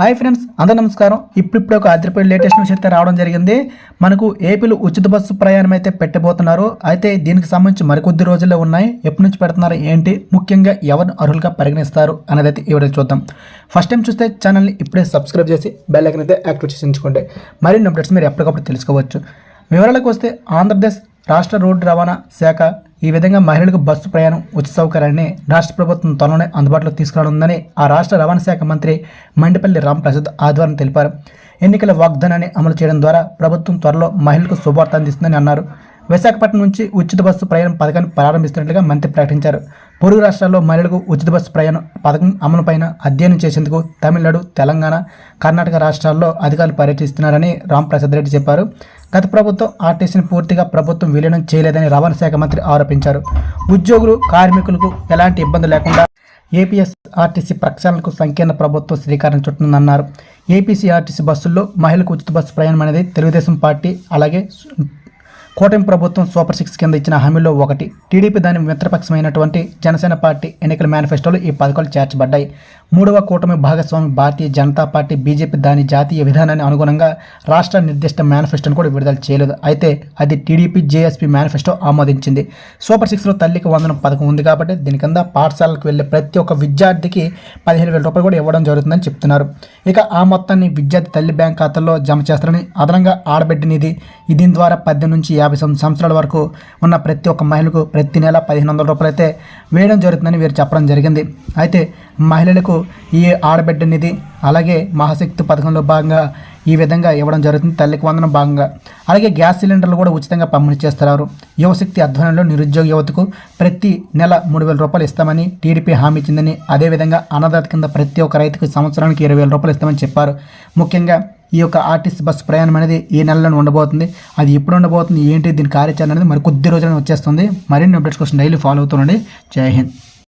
Hi friends అందరూ నమస్కారం. ఇప్పుడిప్పుడు ఒక అదిరిపోయి లేటెస్ట్ న్యూస్ అయితే రావడం జరిగింది. మనకు ఏపీలో ఉచిత బస్సు ప్రయాణం అయితే పెట్టబోతున్నారు. అయితే దీనికి సంబంధించి మరికొద్ది రోజుల్లో ఉన్నాయి. ఎప్పటి నుంచి పెడుతున్నారు ఏంటి ముఖ్యంగా ఎవరిని అర్హులుగా పరిగణిస్తారు అనేది అయితే ఈ చూద్దాం. ఫస్ట్ టైం చూస్తే ఛానల్ని ఇప్పుడే సబ్స్క్రైబ్ చేసి బెల్ ఐకన్ అయితే యాక్టివేట్ చేసించుకోండి మరిన్ని అప్డేట్స్ మీరు ఎప్పటికప్పుడు తెలుసుకోవచ్చు. వివరాలకు వస్తే ఆంధ్రప్రదేశ్ రాష్ట్ర రోడ్డు రవాణా శాఖ ఈ విధంగా మహిళలకు బస్సు ప్రయాణం ఉచిత సౌకర్యాన్ని రాష్ట్ర ప్రభుత్వం త్వరలోనే అందుబాటులో తీసుకురానుందని ఆ రాష్ట్ర రవాణా శాఖ మంత్రి మండిపల్లి రామప్రసాద్ ఆదివారం తెలిపారు. ఎన్నికల వాగ్దానాన్ని అమలు చేయడం ద్వారా ప్రభుత్వం త్వరలో మహిళలకు శుభార్త అందిస్తుందని అన్నారు. విశాఖపట్నం నుంచి ఉచిత బస్సు ప్రయాణం పథకాన్ని ప్రారంభిస్తున్నట్లుగా మంత్రి ప్రకటించారు. పొరుగు రాష్ట్రాల్లో మహిళలకు ఉచిత బస్సు ప్రయాణం పథకం అమలుపైన అధ్యయనం చేసేందుకు తమిళనాడు తెలంగాణ కర్ణాటక రాష్ట్రాల్లో అధికారులు పర్యటిస్తున్నారని రాంప్రసాద్ రెడ్డి చెప్పారు. గత ప్రభుత్వం ఆర్టీసీని పూర్తిగా ప్రభుత్వం విలీనం చేయలేదని రవాణా శాఖ మంత్రి ఆరోపించారు. ఉద్యోగులు కార్మికులకు ఎలాంటి ఇబ్బంది లేకుండా ఏపీఎస్ ఆర్టీసీ ప్రక్షాళనకు సంకీర్ణ ప్రభుత్వం శ్రీకారం చుట్టనుందన్నారు. ఏపీసీఆర్టీసీ బస్సుల్లో మహిళలకు ఉచిత బస్సు ప్రయాణం అనేది తెలుగుదేశం పార్టీ అలాగే కూటమి ప్రభుత్వం సూపర్ సిక్స్ కింద ఇచ్చిన హామీలో ఒకటి. టీడీపీ దాని మిత్రపక్షమైనటువంటి జనసేన పార్టీ ఎన్నికల మేనిఫెస్టోలో ఈ పథకాలు చేర్చబడ్డాయి. మూడవ కూటమి భాగస్వామి భారతీయ జనతా పార్టీ బీజేపీ దాని జాతీయ విధానాన్ని అనుగుణంగా రాష్ట్ర నిర్దిష్ట మేనిఫెస్టోను కూడా విడుదల చేయలేదు. అయితే అది టీడీపీ జేఎస్పీ మేనిఫెస్టో ఆమోదించింది. సూపర్ సిక్స్లో తల్లికి వందనం పథకం ఉంది కాబట్టి దీని కింద పాఠశాలకు వెళ్ళే ప్రతి ఒక్క విద్యార్థికి పదిహేను వేల రూపాయలు కూడా ఇవ్వడం జరుగుతుందని చెప్తున్నారు. ఇక ఆ మొత్తాన్ని విద్యార్థి తల్లి బ్యాంక్ ఖాతాల్లో జమ చేస్తారని అదనంగా ఆడబిడ్డ నిధి దీని ద్వారా పద్దెనిమిది నుంచి యాభై సంవత్సరాల వరకు ఉన్న ప్రతి ఒక్క మహిళకు ప్రతి నెల పదిహేను వందల రూపాయలు అయితే వేయడం జరుగుతుందని వీరు చెప్పడం జరిగింది. అయితే మహిళలకు ఈ ఆడబిడ్డ నిధి అలాగే మహాశక్తి పథకంలో భాగంగా ఈ విధంగా ఇవ్వడం జరుగుతుంది. తల్లికి వందనం భాగంగా. అలాగే గ్యాస్ సిలిండర్లు కూడా ఉచితంగా పంపిణీ చేస్తున్నారు. యువశక్తి ఆధ్వర్యంలో నిరుద్యోగ యువతకు ప్రతి నెల మూడు వేల రూపాయలు ఇస్తామని టీడీపీ హామీ ఇచ్చిందని అదేవిధంగా అన్నదాత కింద ప్రతి ఒక్క రైతుకు సంవత్సరానికి ఇరవై వేల రూపాయలు ఇస్తామని చెప్పారు. ముఖ్యంగా ఈ యొక్క ఆర్టీసీ బస్సు ప్రయాణం అనేది ఈ నెలలో ఉండబోతుంది. అది ఎప్పుడు ఉండబోతుంది ఏంటి దీని కార్యాచరణ అనేది మరి కొద్ది రోజులను వచ్చేస్తుంది. మరిన్ని అప్డేట్స్ కోసం డైలీ ఫాలో అవుతుండండి జై హింద్.